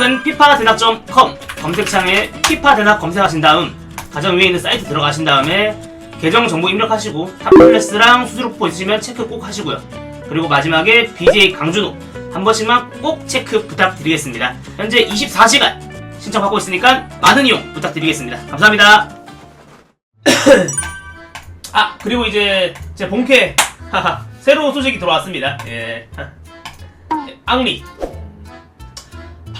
대낙은 피파대낙.com 검색창에 피파대낙 검색하신 다음 가장 위에 있는 사이트 들어가신 다음에 계정 정보 입력하시고 탑클래스랑 수수료포 있으시면 체크 꼭 하시고요. 그리고 마지막에 BJ 강준호 한 번씩만 꼭 체크 부탁드리겠습니다. 현재 24시간 신청받고 있으니까 많은 이용 부탁드리겠습니다. 감사합니다. 아 그리고 이제 제 본캐 새로운 소식이 들어왔습니다. 예. 앙리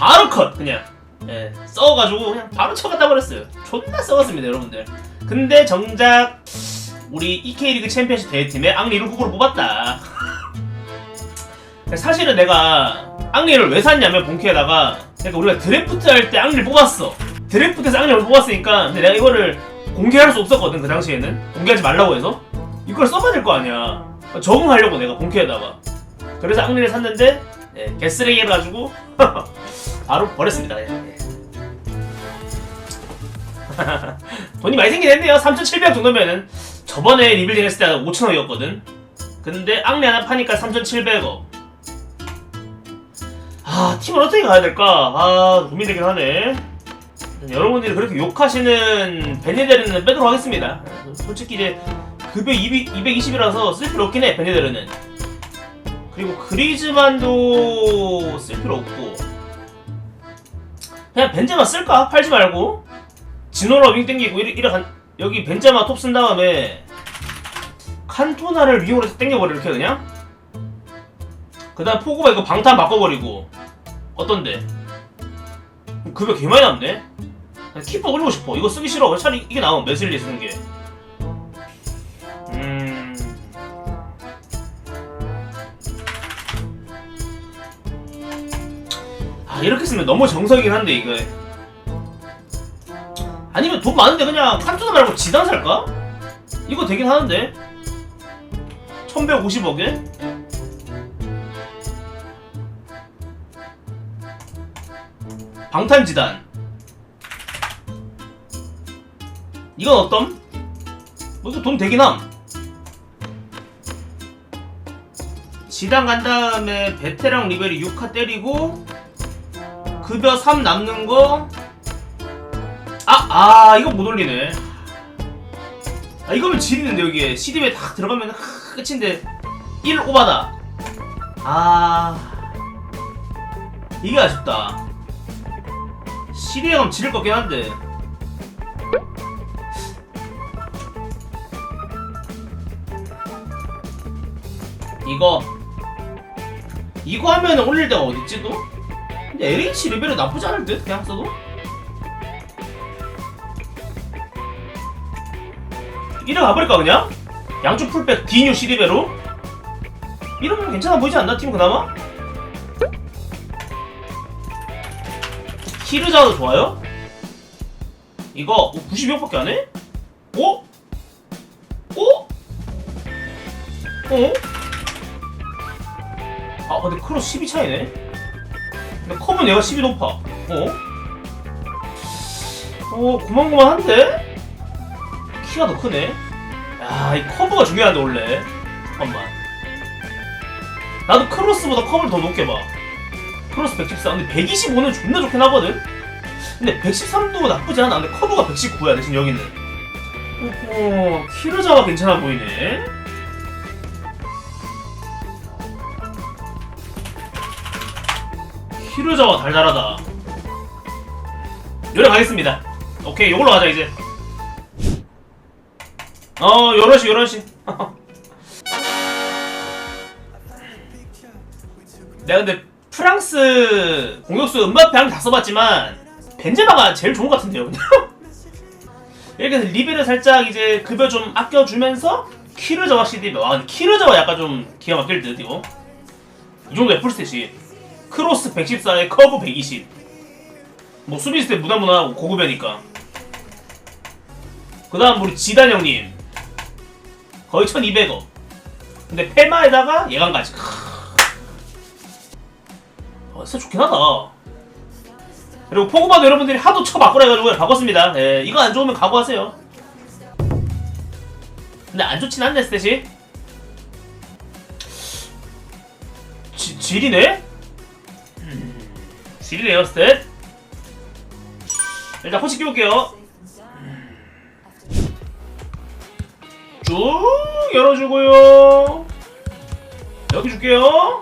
바로 컷 그냥 예, 썩어가지고 그냥 바로 쳐갔다 버렸어요. 존나 썩었습니다 여러분들. 근데 정작 우리 EK 리그 챔피언십 대회팀에 앙리를 후보로 뽑았다. 사실은 내가 앙리를 왜 샀냐면 본캐에다가 그러니까 우리가 드래프트 할 때 앙리를 뽑았어. 드래프트에서 앙리를 뽑았으니까 근데 내가 이거를 공개할 수 없었거든 그 당시에는 공개하지 말라고 해서 이걸 써봐야 될 거 아니야. 적응하려고 내가 본캐에다가 그래서 앙리를 샀는데 예, 개쓰레기 해가지고 바로 버렸습니다. 예, 예. 돈이 많이 생긴 했네요. 3,700 정도면은 저번에 리빌딩 했을 때가 5,000원이었거든. 근데 앙리 하나 파니까 3,700원. 아 팀을 어떻게 가야 될까? 아 고민되긴 하네. 여러분들이 그렇게 욕하시는 베네데르는 빼도록 하겠습니다. 솔직히 이제 급여 220이라서 쓸 필요 없긴 해 베네데르는. 그리고 그리즈만도 쓸 필요 없고 그냥 벤제마 쓸까? 팔지 말고. 진호라 윙 땡기고 이래, 이래 간, 여기 벤제마 톱 쓴 다음에 칸토나를 해서 땡겨버려 이렇게 그냥? 그 다음 포고바 이거 방탄 바꿔버리고. 어떤데? 급여 개 많이 남네? 그냥 키퍼 올리고 싶어. 이거 쓰기 싫어. 차라리 이게 나으면 메슬리 쓰는 게 이렇게 쓰면 너무 정석이긴 한데 이거 아니면 돈 많은데 그냥 칸투나 말고 지단 살까? 이거 되긴 하는데 1150억에? 방탄지단 이건 어떤? 뭐돈 되긴 함 지단 간 다음에 베테랑 리벨이 6카 때리고 급여 3 남는 거 아, 아, 이거 못 올리네. 아, 이거면 지리는데, 여기에. CD에 딱 들어가면 하, 끝인데, 1 오바다. 아. 이게 아쉽다. CD에 가면 지를 것 같긴 한데. 이거. 이거 하면 올릴 데가 어딨지, 또? 근데 LH 레벨은 나쁘지 않을 듯? 그냥 써도? 이래 가버릴까 그냥? 양쪽 풀백 디뉴 시리베로? 이러면 괜찮아 보이지 않나 팀 그나마? 키르자도 좋아요? 이거 90명밖에 안 해? 어? 어? 어? 아 근데 크로스 12 차이네 근데 컵은 얘가 10이 높아 어? 어 고만고만한데? 키가 더 크네. 야, 이 커브가 중요한데 원래. 잠깐만. 나도 크로스보다 커브를 더 높게 봐. 크로스 114. 근데 125는 존나 좋긴 하거든. 근데 113도 나쁘지 않아. 근데 커브가 119야 대신 여기는. 어, 키르자가 괜찮아 보이네. 키르자가 달달하다. 요래 가겠습니다. 오케이, 요걸로 가자 이제. 어, 요런시, 요런시. 내가 근데 프랑스 공격수 음바페 한다 써봤지만 벤제마가 제일 좋은 것 같은데요. 이렇게 해서 리베를 살짝 이제 급여 좀 아껴주면서 키르자와 CDB. 와, 근데 키르자와 약간 좀 기가 막힐 듯, 이거. 이 정도 애플스탯이. 크로스 114에 커브 120. 뭐 수비스 때 무난무난하고 고급이니까. 그 다음 우리 지단 형님. 거의 1200원. 근데 페마에다가 예감까지. 어, 진짜 좋긴 하다. 그리고 포그바도 여러분들이 하도 쳐 바꾸라 해가지고 바꿨습니다. 예, 이거 안 좋으면 각오하세요. 근데 안 좋진 않네, 스탯이. 지, 질이네? 음, 질이네요, 스탯. 일단 코치 끼울게요. 쭉 열어주고요. 여기 줄게요.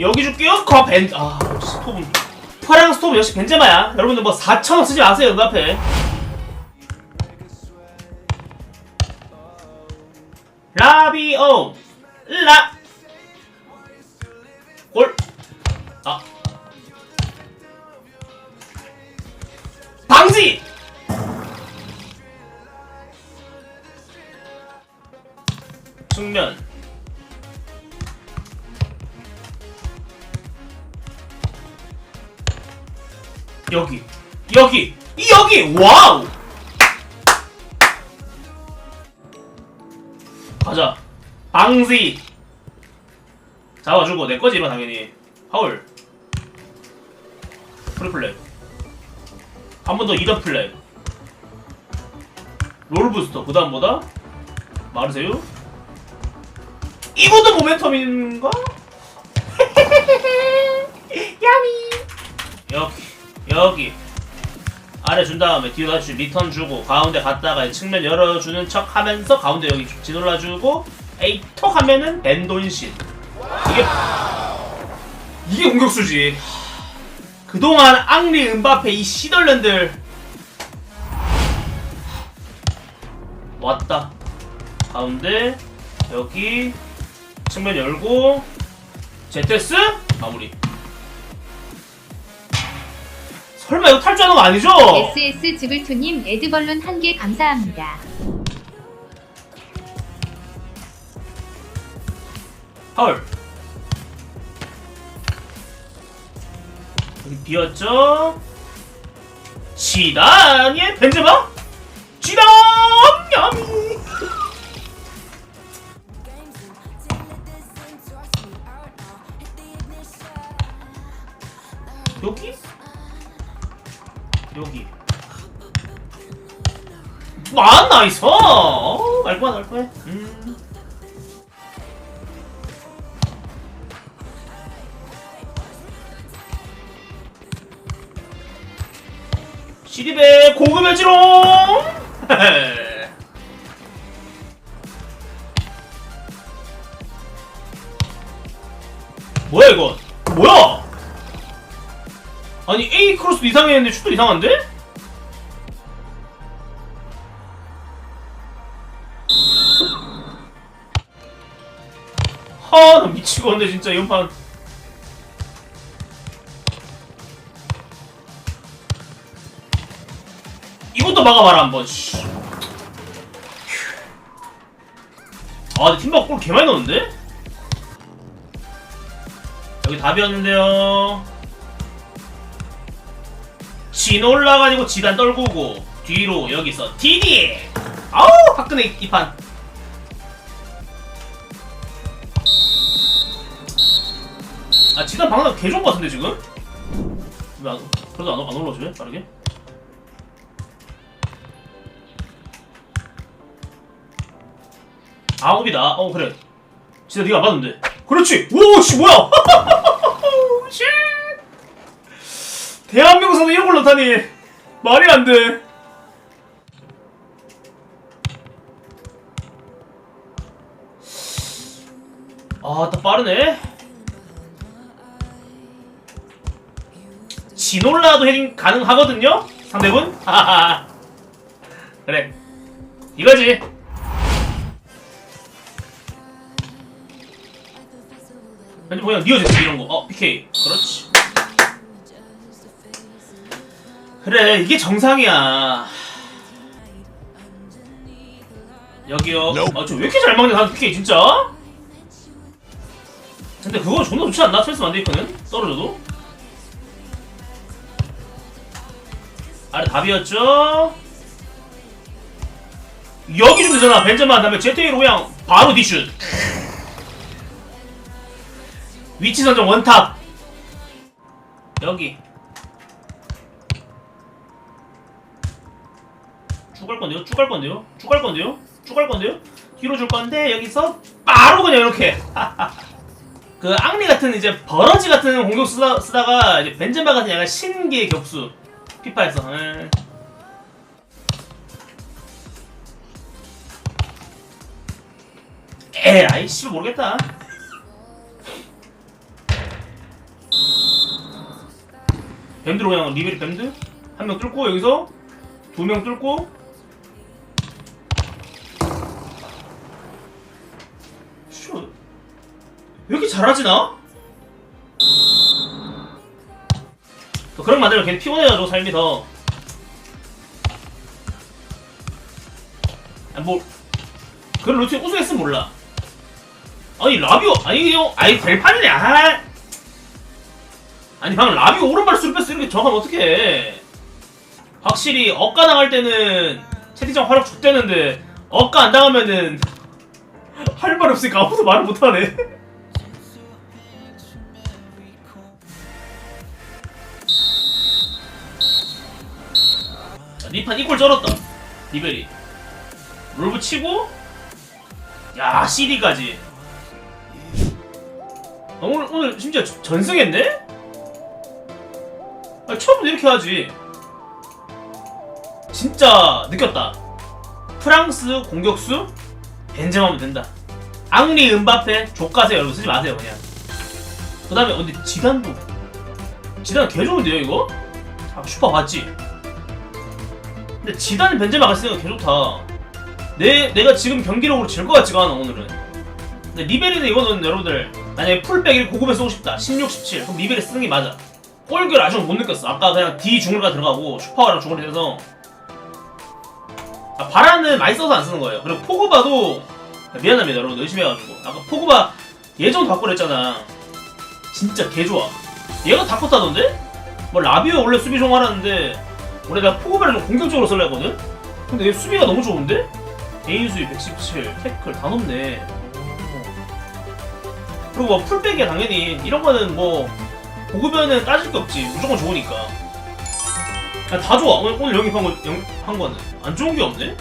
여기 줄게요. 거 벤. 아 스톱은 파랑 스톱은 역시 벤제마야. 여러분들 뭐 4천 원 쓰지 마세요 그 앞에. 라비오 라. 골. 아. 방지. 측면. 여기. 여기. 여기! 와우! 가자. 방지! 잡아주고 내 거지 이거 당연히. 파울. 프리플렉 한 번 더 이더 플렉 롤 부스터. 그 다음보다 마르세유 이것도 모멘텀인가? 야미. 여기 여기. 아래 준 다음에 뒤로 다시 리턴 주고 가운데 갔다가 측면 열어주는 척 하면서 가운데 여기 뒤돌아주고 에이 톡 하면은 벤돈신. 이게 이게 공격수지 그동안 앙리 은바페 이 시덜랜들 왔다 가운데 여기 측면 열고 제테스 마무리 설마 이거 탈주하는 거 아니죠? SS 지불투님 에드벌룬 한 개 감사합니다. 파 비었죠? 지단이 벤제마? 지단 야미 여기? 여기 아 나이스 어, 날 거야 날 거야 음. 시리베 고급여지롱! 뭐야 이거? 뭐야? 아니 A 크로스도 이상했는데 슛도 이상한데? 하나 미치겠네 진짜 이번 판 이것도 막아봐라 한번 씨. 아 근데 팀박 골 개 많이 넣었는데? 여기 답이었는데요 진 올라가지고 지단 떨구고 뒤로 여기서 디디 아우 화끈해 이판 아 지단 방금 개 좋은 거 같은데 지금? 왜 안, 그래도 안, 안 올라오지 빠르게? 아홉이다. 어 그래. 진짜 네가 안 봤는데. 그렇지. 오씨 뭐야? 쉣. 대한민국에서 이런 걸 넣다니 말이 안 돼. 아, 딱 빠르네. 지놀라도 헤딩 가능하거든요? 상대분? 그래. 이거지. 아니 그냥 니어제 이런 거. 어 PK. 그렇지. 그래 이게 정상이야. 여기요. 아 저 왜 이렇게 잘 막냐 난 PK 진짜. 근데 그거 존나 좋지 않나? 첼스 만데이크는 떨어져도. 아래 답이었죠. 여기 좀 되잖아. 벤제마 다음에 제테이로 그냥 바로 디슛. 위치 선정 원탑 여기 죽을 건데요? 죽을 건데요? 죽을 건데요? 죽을 건데요? 뒤로 줄 건데 여기서 바로 그냥 이렇게 그 악리 같은 이제 버러지 같은 공격 쓰다, 쓰다가 이제 벤젠바 같은 약간 신기의 격수 피파에서 예, 에이. 에라이 씨발 모르겠다 뱀드로 그냥 리베리 뱀드 한 명 뚫고 여기서 두 명 뚫고 슈, 왜 이렇게 잘하지 나? 또 그런 만들면 걔 피곤해가지고 삶이 더. 아, 뭐 그런 루틴 우승했으면 몰라. 아니 라비오 아니 형 아니 될 판이네. 아. 아니 방금 라비오 오른발 뺐어 이렇게 정하면 어떡해. 확실히 억가 당할 때는 채팅창 화력 줬대는데 억가 안 당하면은 할 말 없으니까 아무도 말을 못하네. 자, 니판 이꼴 쩔었다. 리베리. 롤브 치고, 야, CD까지. 아, 오늘, 오늘 심지어 저- 전승했네? 아, 처음부터 이렇게 하지. 진짜 느꼈다. 프랑스 공격수? 벤제마면 된다. 앙리 은바페 족가세요 여러분 쓰지 마세요 그냥. 그 다음에 근데 지단도 지단 개 좋은데요 이거? 아 슈퍼 봤지? 근데 지단 벤제마가 쓰는 거개 좋다. 내 내가 지금 경기력으로 질 것 같지가 않아 오늘은. 근데 리베리는 이거는 여러분들 만약에 풀백을 고급에 쓰고 싶다 16, 17 그럼 리베리 쓰는 게 맞아. 골결 아직 못 느꼈어. 아까 그냥 D 중을가 들어가고 슈퍼랑 중을이 돼서 아, 바라는 많이 써서 안 쓰는 거예요. 그리고 포그바도 미안합니다 여러분 열심히 해가지고 아까 포그바 예전 바꾸랬잖아 진짜 개 좋아. 얘가 다코타던데? 뭐 라비오 원래 수비 좀 하라는데 원래 내가 포그바를 좀 공격적으로 쓸려 했거든? 근데 얘 수비가 너무 좋은데? 개인 수비 117, 태클 다 높네. 그리고 뭐 풀백이야 당연히 이런 거는 뭐 고급면은 따질 게 없지 무조건 좋으니까. 아, 다 좋아 오늘 오늘 영입한 거 영, 한 거는 안 좋은 게 없네.